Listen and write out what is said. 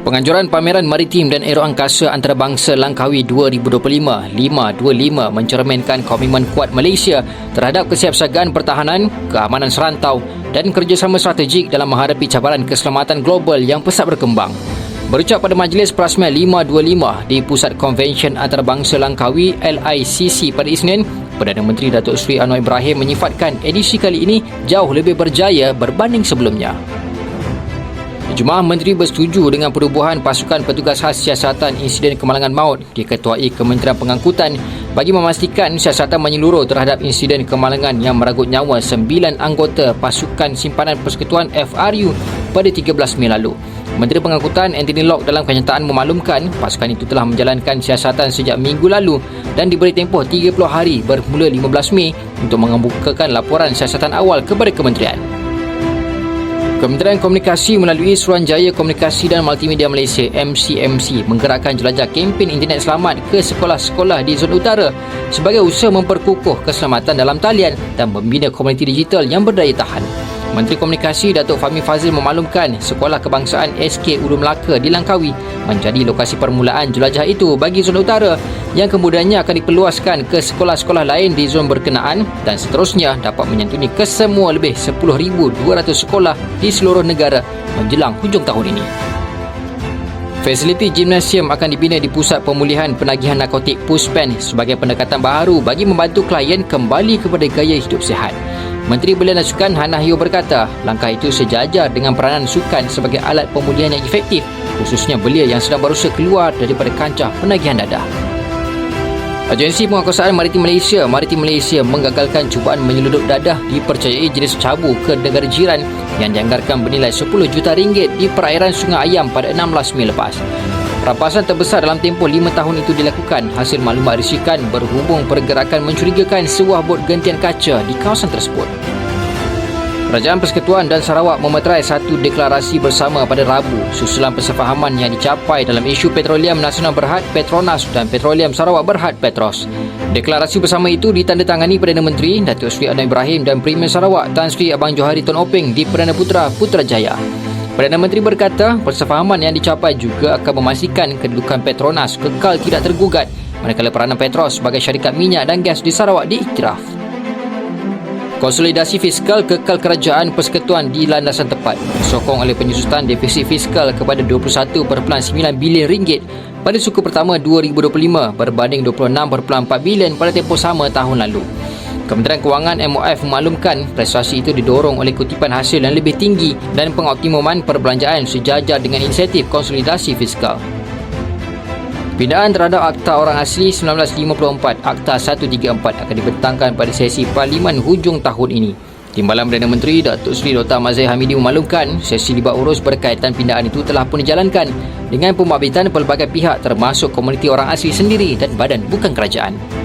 Penganjuran Pameran Maritim dan Aero Angkasa Antarabangsa Langkawi 2025 525 mencerminkan komitmen kuat Malaysia terhadap kesiapsiagaan pertahanan, keamanan serantau dan kerjasama strategik dalam menghadapi cabaran keselamatan global yang pesat berkembang. Berucap pada Majlis Prasmel 525 di Pusat Konvensyen Antarabangsa Langkawi LICC pada Isnin, Perdana Menteri Datuk Seri Anwar Ibrahim menyifatkan edisi kali ini jauh lebih berjaya berbanding sebelumnya. Jemaah Menteri bersetuju dengan perubahan pasukan petugas khas siasatan insiden kemalangan maut diketuai Kementerian Pengangkutan bagi memastikan siasatan menyeluruh terhadap insiden kemalangan yang meragut nyawa sembilan anggota pasukan simpanan persekutuan FRU pada 13 Mei lalu. Menteri Pengangkutan Anthony Locke dalam kenyataan memaklumkan pasukan itu telah menjalankan siasatan sejak minggu lalu dan diberi tempoh 30 hari bermula 15 Mei untuk mengemukakan laporan siasatan awal kepada kementerian. Kementerian Komunikasi melalui Suruhanjaya Komunikasi dan Multimedia Malaysia MCMC menggerakkan jelajah kempen internet selamat ke sekolah-sekolah di zon utara sebagai usaha memperkukuh keselamatan dalam talian dan membina komuniti digital yang berdaya tahan. Menteri Komunikasi Datuk Fahmi Fazil memaklumkan Sekolah Kebangsaan SK Ulu Melaka di Langkawi menjadi lokasi permulaan jelajah itu bagi zon utara yang kemudiannya akan diperluaskan ke sekolah-sekolah lain di zon berkenaan dan seterusnya dapat menyantuni kesemua lebih 10,200 sekolah di seluruh negara menjelang hujung tahun ini. Fasiliti gimnasium akan dibina di Pusat Pemulihan Penagihan Narkotik Puspen sebagai pendekatan baharu bagi membantu klien kembali kepada gaya hidup sihat. Menteri Belia dan Sukan Hana Hyo berkata, langkah itu sejajar dengan peranan sukan sebagai alat pemulihan yang efektif, khususnya belia yang sedang berusaha keluar daripada kancah penagihan dadah. Agensi Penguasaan Maritim Malaysia, Maritim Malaysia menggagalkan cubaan menyeluduk dadah dipercayai jenis cabu ke negara jiran yang dianggarkan bernilai 10 juta ringgit di perairan Sungai Ayam pada 16 Mei lepas. Rampasan terbesar dalam tempoh 5 tahun itu dilakukan hasil maklumat risikan berhubung pergerakan mencurigakan sebuah bot gentian kaca di kawasan tersebut. Kerajaan Persekutuan dan Sarawak memeterai satu deklarasi bersama pada Rabu susulan persefahaman yang dicapai dalam isu Petroleum Nasional Berhad Petronas dan Petroleum Sarawak Berhad Petros. Deklarasi bersama itu ditandatangani Perdana Menteri Datuk Seri Anwar Ibrahim dan Premier Sarawak Tan Sri Abang Johari Tun Openg di Perdana Putra Putrajaya. Perdana Menteri berkata persefahaman yang dicapai juga akan memastikan kedudukan Petronas kekal tidak tergugat manakala peranan Petros sebagai syarikat minyak dan gas di Sarawak diiktiraf. Konsolidasi fiskal kekal kerajaan persekutuan di landasan tepat disokong oleh penyusutan defisit fiskal kepada 21.9 bilion ringgit pada suku pertama 2025 berbanding 26.4 bilion pada tempoh sama tahun lalu. Kementerian Kewangan MOF memaklumkan prestasi itu didorong oleh kutipan hasil yang lebih tinggi dan pengoptimuman perbelanjaan sejajar dengan insentif konsolidasi fiskal. Pindaan terhadap Akta Orang Asli 1954 Akta 134 akan dibentangkan pada sesi Parlimen hujung tahun ini. Timbalan Perdana Menteri Datuk Seri Dr. Mazhar Hamidi memaklumkan sesi libat urus berkaitan pindaan itu telah pun dijalankan dengan pembabitan pelbagai pihak termasuk komuniti orang asli sendiri dan badan bukan kerajaan.